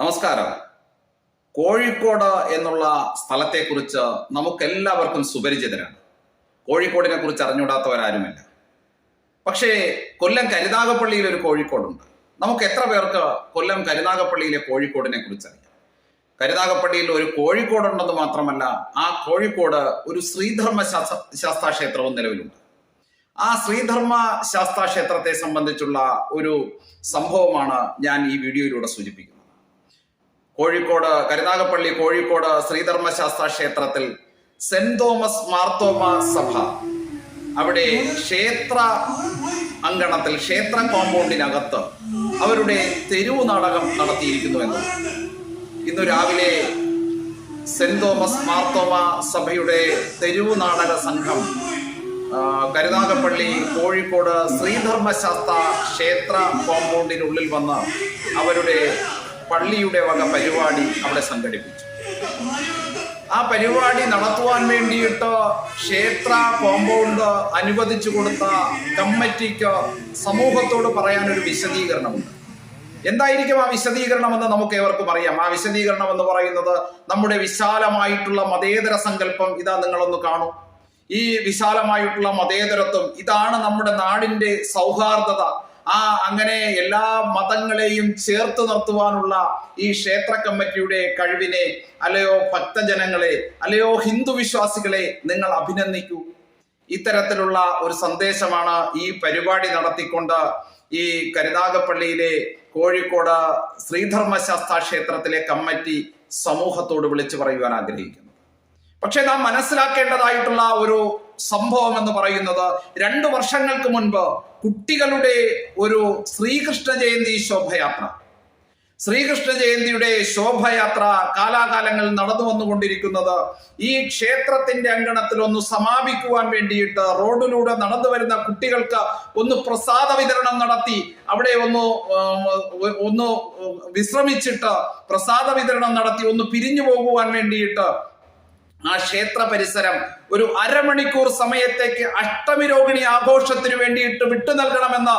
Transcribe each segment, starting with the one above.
നമസ്കാരം. കോഴിക്കോട് എന്നുള്ള സ്ഥലത്തെക്കുറിച്ച് നമുക്കെല്ലാവർക്കും സുപരിചിതരാണ്. കോഴിക്കോടിനെ കുറിച്ച് അറിഞ്ഞുകൂടാത്തവരാരുമില്ല. പക്ഷേ കൊല്ലം കരുനാഗപ്പള്ളിയിൽ ഒരു കോഴിക്കോടുണ്ട്. നമുക്ക് എത്ര പേർക്ക് കൊല്ലം കരുനാഗപ്പള്ളിയിലെ കോഴിക്കോടിനെ കുറിച്ച് അറിയാം? കരുനാഗപ്പള്ളിയിൽ ഒരു കോഴിക്കോടുണ്ടെന്ന് മാത്രമല്ല ആ കോഴിക്കോട് ഒരു ശ്രീധർമ്മ ശാസ്ത്ര ശാസ്താ ക്ഷേത്രവും നിലവിലുണ്ട്. ആ ശ്രീധർമ്മ ശാസ്താ ക്ഷേത്രത്തെ സംബന്ധിച്ചുള്ള ഒരു സംഭവമാണ് ഞാൻ ഈ വീഡിയോയിലൂടെ സൂചിപ്പിക്കുന്നത്. കോഴിക്കോട് കരുനാഗപ്പള്ളി കോഴിക്കോട് ശ്രീധർമ്മശാസ്ത്ര ക്ഷേത്രത്തിൽ സെന്റ് തോമസ് മാർത്തോമ സഭ. അവിടെ ക്ഷേത്ര അങ്കണത്തിൽ ക്ഷേത്ര കോമ്പൗണ്ടിനകത്ത് അവരുടെ തെരുവു നാടകം നടത്തിയിരിക്കുന്നു എന്ന് ഇന്ന് രാവിലെ സെന്റ് തോമസ് മാർത്തോമ സഭയുടെ തെരുവു നാടക സംഘം കരുനാഗപ്പള്ളി കോഴിക്കോട് ശ്രീധർമ്മശാസ്ത്ര ക്ഷേത്ര കോമ്പൗണ്ടിനുള്ളിൽ വന്ന് അവരുടെ പള്ളിയുടെ വക പരിപാടി അവിടെ സംഘടിപ്പിച്ചു. ആ പരിപാടി നടത്തുവാൻ വേണ്ടിയിട്ട് ക്ഷേത്ര കോമ്പൗണ്ട് അനുവദിച്ചു കൊടുത്ത കമ്മിറ്റിക്ക് സമൂഹത്തോട് പറയാനൊരു വിശദീകരണമുണ്ട്. എന്തായിരിക്കും ആ വിശദീകരണം എന്ന് നമുക്ക് ഏവർക്കും അറിയാം. ആ വിശദീകരണം എന്ന് പറയുന്നത് നമ്മുടെ വിശാലമായിട്ടുള്ള മതേതര സങ്കല്പം ഇതാ നിങ്ങളൊന്ന് കാണൂ. ഈ വിശാലമായിട്ടുള്ള മതേതരത്വം ഇതാണ് നമ്മുടെ നാടിന്റെ സൗഹാർദ്ദത. ആ അങ്ങനെ എല്ലാ മതങ്ങളെയും ചേർത്ത് നിർത്തുവാനുള്ള ഈ ക്ഷേത്ര കമ്മിറ്റിയുടെ കഴിവിനെ അല്ലയോ ഭക്തജനങ്ങളെ അല്ലയോ ഹിന്ദു വിശ്വാസികളെ നിങ്ങൾ അഭിനന്ദിക്കൂ. ഇത്തരത്തിലുള്ള ഒരു സന്ദേശമാണ് ഈ പരിപാടി നടത്തിക്കൊണ്ട് ഈ കരുനാഗപ്പള്ളിയിലെ കോഴിക്കോട് ശ്രീധർമ്മശാസ്ത്ര ക്ഷേത്രത്തിലെ കമ്മിറ്റി സമൂഹത്തോട് വിളിച്ചു പറയുവാൻ ആഗ്രഹിക്കുന്നു. പക്ഷെ നാം മനസ്സിലാക്കേണ്ടതായിട്ടുള്ള ഒരു സംഭവം എന്ന് പറയുന്നത് രണ്ടു വർഷങ്ങൾക്ക് മുൻപ് കുട്ടികളുടെ ഒരു ശ്രീകൃഷ്ണ ജയന്തി ശോഭയാത്ര. ശ്രീകൃഷ്ണ ജയന്തിയുടെ ശോഭയാത്ര കാലാകാലങ്ങളിൽ നടന്നു വന്നുകൊണ്ടിരിക്കുന്നത് ഈ ക്ഷേത്രത്തിന്റെ അങ്കണത്തിൽ ഒന്ന് സമാപിക്കുവാൻ വേണ്ടിയിട്ട് റോഡിലൂടെ നടന്നു വരുന്ന കുട്ടികൾക്ക് ഒന്ന് പ്രസാദ വിതരണം നടത്തി അവിടെ ഒന്ന് ഒന്ന് വിശ്രമിച്ചിട്ട് പ്രസാദ വിതരണം നടത്തി ഒന്ന് പിരിഞ്ഞു പോകുവാൻ വേണ്ടിയിട്ട് ആ ക്ഷേത്ര പരിസരം ഒരു അരമണിക്കൂർ സമയത്തേക്ക് അഷ്ടമി രോഹിണി ആഘോഷത്തിന് വേണ്ടിയിട്ട് വിട്ടു നൽകണമെന്ന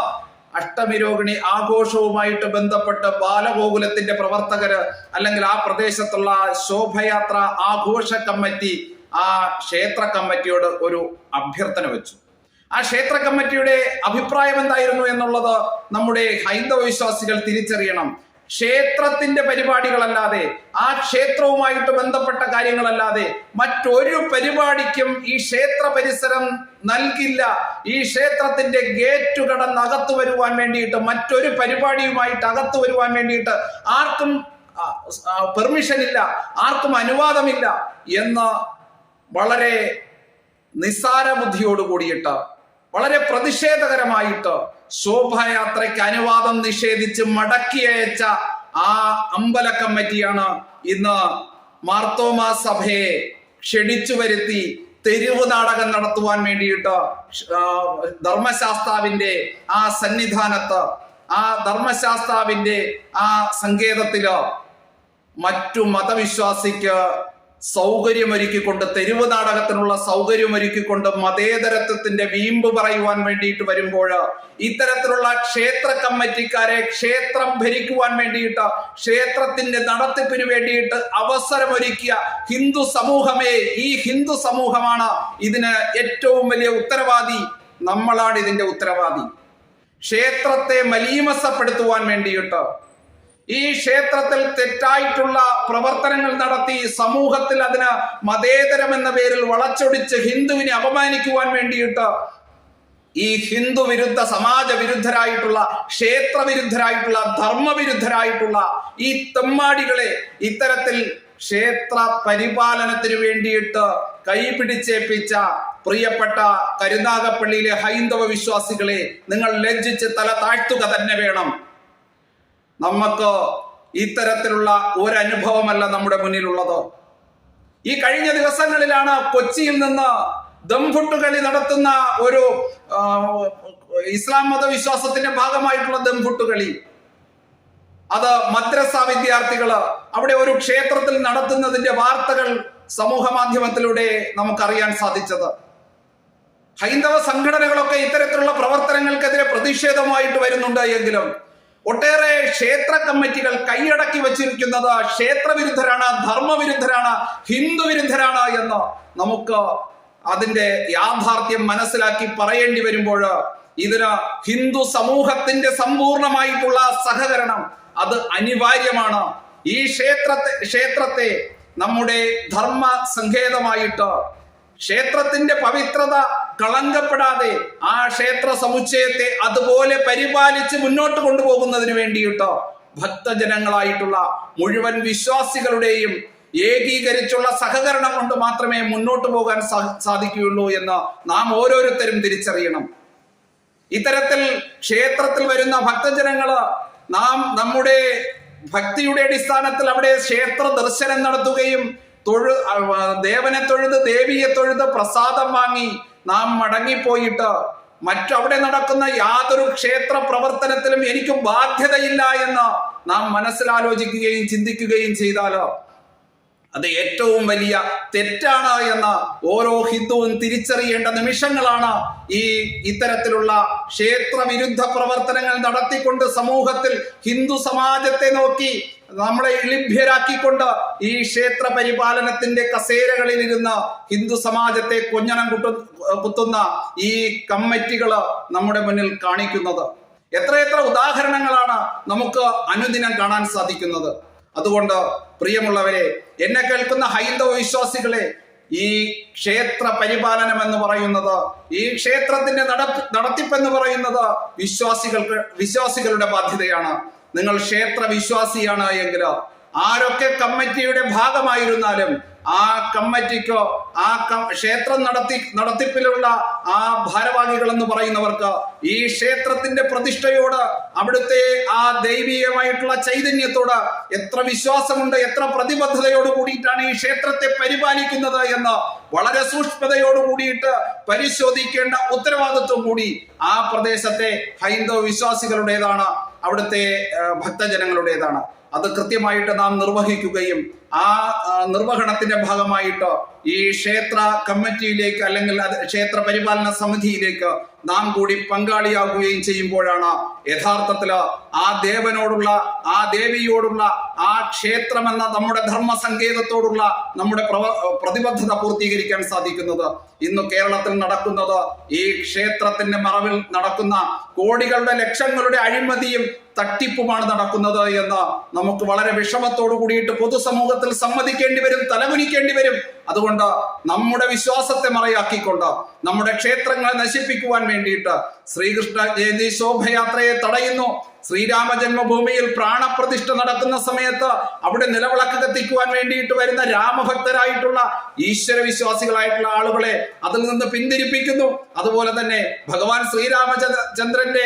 അഷ്ടമി രോഹിണി ആഘോഷവുമായിട്ട് ബന്ധപ്പെട്ട് ബാലഗോകുലത്തിന്റെ പ്രവർത്തകര് അല്ലെങ്കിൽ ആ പ്രദേശത്തുള്ള ശോഭയാത്ര ആഘോഷ കമ്മിറ്റി ആ ക്ഷേത്ര കമ്മിറ്റിയോട് ഒരു അഭ്യർത്ഥന വെച്ചു. ആ ക്ഷേത്ര കമ്മിറ്റിയുടെ അഭിപ്രായം എന്തായിരുന്നു എന്നുള്ളത് നമ്മുടെ ഹൈന്ദവ വിശ്വാസികൾ തിരിച്ചറിയണം. ക്ഷേത്രത്തിന്റെ പരിപാടികളല്ലാതെ ആ ക്ഷേത്രവുമായിട്ട് ബന്ധപ്പെട്ട കാര്യങ്ങളല്ലാതെ മറ്റൊരു പരിപാടിക്കും ഈ ക്ഷേത്ര പരിസരം നൽകില്ല. ഈ ക്ഷേത്രത്തിന്റെ ഗേറ്റ് കടന്ന് അകത്തു വരുവാൻ വേണ്ടിയിട്ട് മറ്റൊരു പരിപാടിയുമായിട്ട് അകത്തു വരുവാൻ വേണ്ടിയിട്ട് ആർക്കും പെർമിഷൻ ഇല്ല ആർക്കും അനുവാദമില്ല എന്ന് വളരെ നിസ്സാര ബുദ്ധിയോട് കൂടിയിട്ട് വളരെ പ്രതിഷേധകരമായിട്ട് ശോഭായാത്രയ്ക്ക് അനുവാദം നിഷേധിച്ച് മടക്കി അയച്ച ആ അമ്പല കമ്മിറ്റിയാണ് ഇന്ന് മാർത്തോമാ സഭയെ ക്ഷണിച്ചു വരുത്തി തെരുവ് നാടകം നടത്തുവാൻ വേണ്ടിയിട്ട് ധർമ്മശാസ്താവിന്റെ ആ സന്നിധാനത്ത് ആ ധർമ്മശാസ്താവിന്റെ ആ സങ്കേതത്തിൽ മറ്റു മതവിശ്വാസിക്ക് സൗകര്യമൊരുക്കിക്കൊണ്ട് തെരുവ് നാടകത്തിനുള്ള സൗകര്യമൊരുക്കിക്കൊണ്ട് മതേതരത്വത്തിന്റെ വീമ്പ് പറയുവാൻ വേണ്ടിയിട്ട് വരുമ്പോൾ ഇത്തരത്തിലുള്ള ക്ഷേത്ര കമ്മിറ്റിക്കാരെ ക്ഷേത്രം ഭരിക്കുവാൻ വേണ്ടിയിട്ട് ക്ഷേത്രത്തിന്റെ നടത്തിപ്പിന് വേണ്ടിയിട്ട് അവസരമൊരുക്കിയ ഹിന്ദു സമൂഹമേ ഈ ഹിന്ദു സമൂഹമാണ് ഇതിന് ഏറ്റവും വലിയ ഉത്തരവാദി. നമ്മളാണ് ഇതിന്റെ ഉത്തരവാദി. ക്ഷേത്രത്തെ മലീമസപ്പെടുത്തുവാൻ വേണ്ടിയിട്ട് ഈ ക്ഷേത്രത്തിൽ തെറ്റായിട്ടുള്ള പ്രവർത്തനങ്ങൾ നടത്തി സമൂഹത്തിൽ അതിന് മതേതരം എന്ന പേരിൽ വളച്ചൊടിച്ച് ഹിന്ദുവിനെ അപമാനിക്കുവാൻ വേണ്ടിയിട്ട് ഈ ഹിന്ദു വിരുദ്ധ സമാജ വിരുദ്ധരായിട്ടുള്ള ക്ഷേത്ര വിരുദ്ധരായിട്ടുള്ള ധർമ്മവിരുദ്ധരായിട്ടുള്ള ഈ തെമ്മാടികളെ ഇത്തരത്തിൽ ക്ഷേത്ര പരിപാലനത്തിന് വേണ്ടിയിട്ട് കൈപിടിച്ചേപ്പിച്ച പ്രിയപ്പെട്ട കരുനാഗപ്പള്ളിയിലെ ഹൈന്ദവ വിശ്വാസികളെ നിങ്ങൾ ലജ്ജിച്ച് തല താഴ്ത്തുക തന്നെ വേണം. നമുക്ക് ഇത്തരത്തിലുള്ള ഒരനുഭവമല്ല നമ്മുടെ മുന്നിലുള്ളത്. ഈ കഴിഞ്ഞ ദിവസങ്ങളിലാണ് കൊച്ചിയിൽ നിന്ന് ദംഫുട്ടുകളി നടത്തുന്ന ഒരു ഇസ്ലാം മതവിശ്വാസത്തിന്റെ ഭാഗമായിട്ടുള്ള ദംഫുട്ടുകളി. അത് മദ്രസ വിദ്യാർത്ഥികൾ അവിടെ ഒരു ക്ഷേത്രത്തിൽ നടത്തുന്നതിന്റെ വാർത്തകൾ സമൂഹ മാധ്യമത്തിലൂടെ നമുക്കറിയാൻ സാധിച്ചത്. ഹൈന്ദവ സംഘടനകളൊക്കെ ഇത്തരത്തിലുള്ള പ്രവർത്തനങ്ങൾക്കെതിരെ പ്രതിഷേധമായിട്ട് വരുന്നുണ്ട് എങ്കിലും ഒട്ടേറെ ക്ഷേത്ര കമ്മിറ്റികൾ കൈയടക്കി വച്ചിരിക്കുന്നത് ക്ഷേത്രവിരുദ്ധരാണ് ധർമ്മവിരുദ്ധരാണ് ഹിന്ദുവിരുദ്ധരാണ് എന്ന് നമുക്ക് അതിന്റെ യാഥാർത്ഥ്യം മനസ്സിലാക്കി പറയേണ്ടി വരുമ്പോൾ ഇതിന് ഹിന്ദു സമൂഹത്തിന്റെ സമ്പൂർണമായിട്ടുള്ള സഹകരണം അത് അനിവാര്യമാണ്. ഈ ക്ഷേത്രത്തെ ക്ഷേത്രത്തെ നമ്മുടെ ധർമ്മ സങ്കേതമായിട്ട് ക്ഷേത്രത്തിന്റെ പവിത്രത കളങ്കപ്പെടാതെ ആ ക്ഷേത്ര സമുച്ചയത്തെ അതുപോലെ പരിപാലിച്ച് മുന്നോട്ട് കൊണ്ടുപോകുന്നതിന് വേണ്ടിയിട്ടോ ഭക്തജനങ്ങളായിട്ടുള്ള മുഴുവൻ വിശ്വാസികളുടെയും ഏകീകരിച്ചുള്ള സഹകരണം കൊണ്ട് മാത്രമേ മുന്നോട്ട് പോകാൻ സാധിക്കുകയുള്ളൂ എന്ന് നാം ഓരോരുത്തരും തിരിച്ചറിയണം. ഇത്തരത്തിൽ ക്ഷേത്രത്തിൽ വരുന്ന ഭക്തജനങ്ങൾ നാം നമ്മുടെ ഭക്തിയുടെ അടിസ്ഥാനത്തിൽ അവിടെ ക്ഷേത്ര ദർശനം നടത്തുകയും തൊഴു ദേവനെ തൊഴുത് ദേവിയെ തൊഴുത് പ്രസാദം വാങ്ങി നാം മടങ്ങിപ്പോയിട്ട് മറ്റവിടെ നടക്കുന്ന യാതൊരു ക്ഷേത്ര പ്രവർത്തനത്തിലും എനിക്ക് ബാധ്യതയില്ല എന്ന് നാം മനസ്സിലാലോചിക്കുകയും ചിന്തിക്കുകയും ചെയ്താലോ അത് ഏറ്റവും വലിയ തെറ്റാണ് എന്ന് ഓരോ ഹിന്ദുവും തിരിച്ചറിയേണ്ട നിമിഷങ്ങളാണ് ഈ ഇത്തരത്തിലുള്ള ക്ഷേത്ര വിരുദ്ധ പ്രവർത്തനങ്ങൾ നടത്തിക്കൊണ്ട് സമൂഹത്തിൽ ഹിന്ദു സമാജത്തെ നോക്കി നമ്മളെ ഇളിഭ്യരാക്കിക്കൊണ്ട് ഈ ക്ഷേത്ര പരിപാലനത്തിന്റെ കസേരകളിൽ ഇരുന്ന് ഹിന്ദു സമാജത്തെ കൊഞ്ഞണം കുട്ടു കുത്തുന്ന ഈ കമ്മിറ്റികൾ നമ്മുടെ മുന്നിൽ കാണിക്കുന്നത്. എത്രയെത്ര ഉദാഹരണങ്ങളാണ് നമുക്ക് അനുദിനം കാണാൻ സാധിക്കുന്നത്. അതുകൊണ്ട് പ്രിയമുള്ളവരെ എന്നെ കേൾക്കുന്ന ഹൈന്ദവ വിശ്വാസികളെ ഈ ക്ഷേത്ര പരിപാലനം എന്ന് പറയുന്നത് ഈ ക്ഷേത്രത്തിന്റെ നടത്തിപ്പ് എന്ന് പറയുന്നത് വിശ്വാസികൾക്ക് വിശ്വാസികളുടെ ബാധ്യതയാണ്. നിങ്ങൾ ക്ഷേത്ര വിശ്വാസിയാണ് എങ്കിൽ ആരൊക്കെ കമ്മിറ്റിയുടെ ഭാഗമായിരുന്നാലും ആ കമ്മിറ്റിക്കോ ആ ക്ഷേത്രം നടത്തി നടത്തിപ്പിലുള്ള ആ ഭാരവാഹികൾ എന്ന് പറയുന്നവർക്ക് ഈ ക്ഷേത്രത്തിന്റെ പ്രതിഷ്ഠയോട് അവിടുത്തെ ആ ദൈവീയമായിട്ടുള്ള ചൈതന്യത്തോട് എത്ര വിശ്വാസമുണ്ട് എത്ര പ്രതിബദ്ധതയോട് കൂടിയിട്ടാണ് ഈ ക്ഷേത്രത്തെ പരിപാലിക്കുന്നത് എന്ന് വളരെ സൂക്ഷ്മതയോട് കൂടിയിട്ട് പരിശോധിക്കേണ്ട ഉത്തരവാദിത്വം കൂടി ആ പ്രദേശത്തെ ഹൈന്ദവ വിശ്വാസികളുടേതാണ്. അവിടുത്തെ ഭക്തജനങ്ങളുടേതാണ്. അത് കൃത്യമായിട്ട് നാം നിർവഹിക്കുകയും ആ നിർവഹണത്തിന്റെ ഭാഗമായിട്ടോ ഈ ക്ഷേത്ര കമ്മിറ്റിയിലേക്ക് അല്ലെങ്കിൽ ക്ഷേത്ര പരിപാലന സമിതിയിലേക്ക് നാം കൂടി പങ്കാളിയാകുകയും ചെയ്യുമ്പോഴാണ് യഥാർത്ഥത്തിൽ ആ ദേവനോടുള്ള ആ ദേവിയോടുള്ള ആ ക്ഷേത്രം എന്ന നമ്മുടെ ധർമ്മ സങ്കേതത്തോടുള്ള നമ്മുടെ പ്രതിബദ്ധത പൂർത്തീകരിക്കാൻ സാധിക്കുന്നത്. ഇന്ന് കേരളത്തിൽ നടക്കുന്നത് ഈ ക്ഷേത്രത്തിന്റെ മറവിൽ നടക്കുന്ന കോടികളുടെ ലക്ഷങ്ങളുടെ അഴിമതിയും തട്ടിപ്പുമാണ് നടക്കുന്നത് എന്ന് നമുക്ക് വളരെ വിഷമത്തോടു കൂടിയിട്ട് പൊതുസമൂഹത്തിൽ സമ്മതിക്കേണ്ടി വരും തലകുനിക്കേണ്ടി വരും. അതുകൊണ്ട് നമ്മുടെ വിശ്വാസത്തെ മറയാക്കിക്കൊണ്ട് നമ്മുടെ ക്ഷേത്രങ്ങളെ നശിപ്പിക്കുവാൻ വേണ്ടിയിട്ട് ശ്രീകൃഷ്ണ ജയന്തി ശോഭയാത്രയെ തടയുന്നു. ശ്രീരാമ ജന്മഭൂമിയിൽ പ്രാണപ്രതിഷ്ഠ നടക്കുന്ന സമയത്ത് അവിടെ നിലവിളക്ക് കത്തിക്കുവാൻ വേണ്ടിയിട്ട് വരുന്ന രാമഭക്തരായിട്ടുള്ള ഈശ്വര വിശ്വാസികളായിട്ടുള്ള ആളുകളെ അതിൽ നിന്ന് പിന്തിരിപ്പിക്കുന്നു. അതുപോലെ തന്നെ ഭഗവാൻ ശ്രീരാമചന്ദ്രന്റെ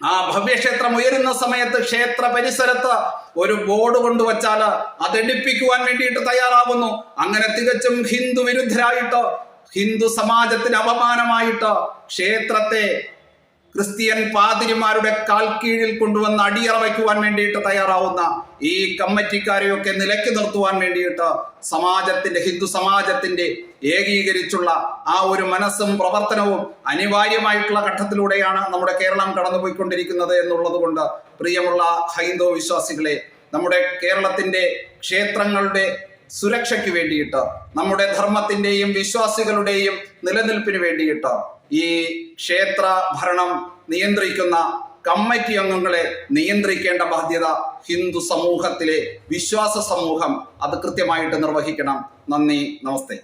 ആ ഭവ്യക്ഷേത്രം ഉയരുന്ന സമയത്ത് ക്ഷേത്ര പരിസരത്ത് ഒരു ബോർഡ് കൊണ്ടുവച്ചാൽ അതെടുപ്പിക്കുവാൻ വേണ്ടിയിട്ട് തയ്യാറാവുന്നു. അങ്ങനെ തികച്ചും ഹിന്ദു വിരുദ്ധരായിട്ട് ഹിന്ദു സമാജത്തിന് അപമാനമായിട്ട് ക്ഷേത്രത്തെ ക്രിസ്ത്യൻ പാതിരിമാരുടെ കാൽ കീഴിൽ കൊണ്ടുവന്ന് അടിയറ വയ്ക്കുവാൻ വേണ്ടിയിട്ട് തയ്യാറാവുന്ന ഈ കമ്മിറ്റിക്കാരെയൊക്കെ നിലയ്ക്ക് നിർത്തുവാൻ വേണ്ടിയിട്ട് സമാജത്തിന്റെ ഹിന്ദു സമാജത്തിന്റെ ഏകീകരിച്ചുള്ള ആ ഒരു മനസ്സും പ്രവർത്തനവും അനിവാര്യമായിട്ടുള്ള ഘട്ടത്തിലൂടെയാണ് നമ്മുടെ കേരളം കടന്നുപോയിക്കൊണ്ടിരിക്കുന്നത് എന്നുള്ളത് കൊണ്ട് പ്രിയമുള്ള ഹൈന്ദവ വിശ്വാസികളെ നമ്മുടെ കേരളത്തിന്റെ ക്ഷേത്രങ്ങളുടെ സുരക്ഷയ്ക്ക് വേണ്ടിയിട്ട് നമ്മുടെ ധർമ്മത്തിന്റെയും വിശ്വാസികളുടെയും നിലനിൽപ്പിന് വേണ്ടിയിട്ട് ഈ ക്ഷേത്ര ഭരണം നിയന്ത്രിക്കുന്ന കമ്മിറ്റി അംഗങ്ങളെ നിയന്ത്രിക്കേണ്ട ബാധ്യത ഹിന്ദു സമൂഹത്തിലെ വിശ്വാസ സമൂഹം അത് കൃത്യമായിട്ട് നിർവഹിക്കണം. നന്ദി നമസ്തേ.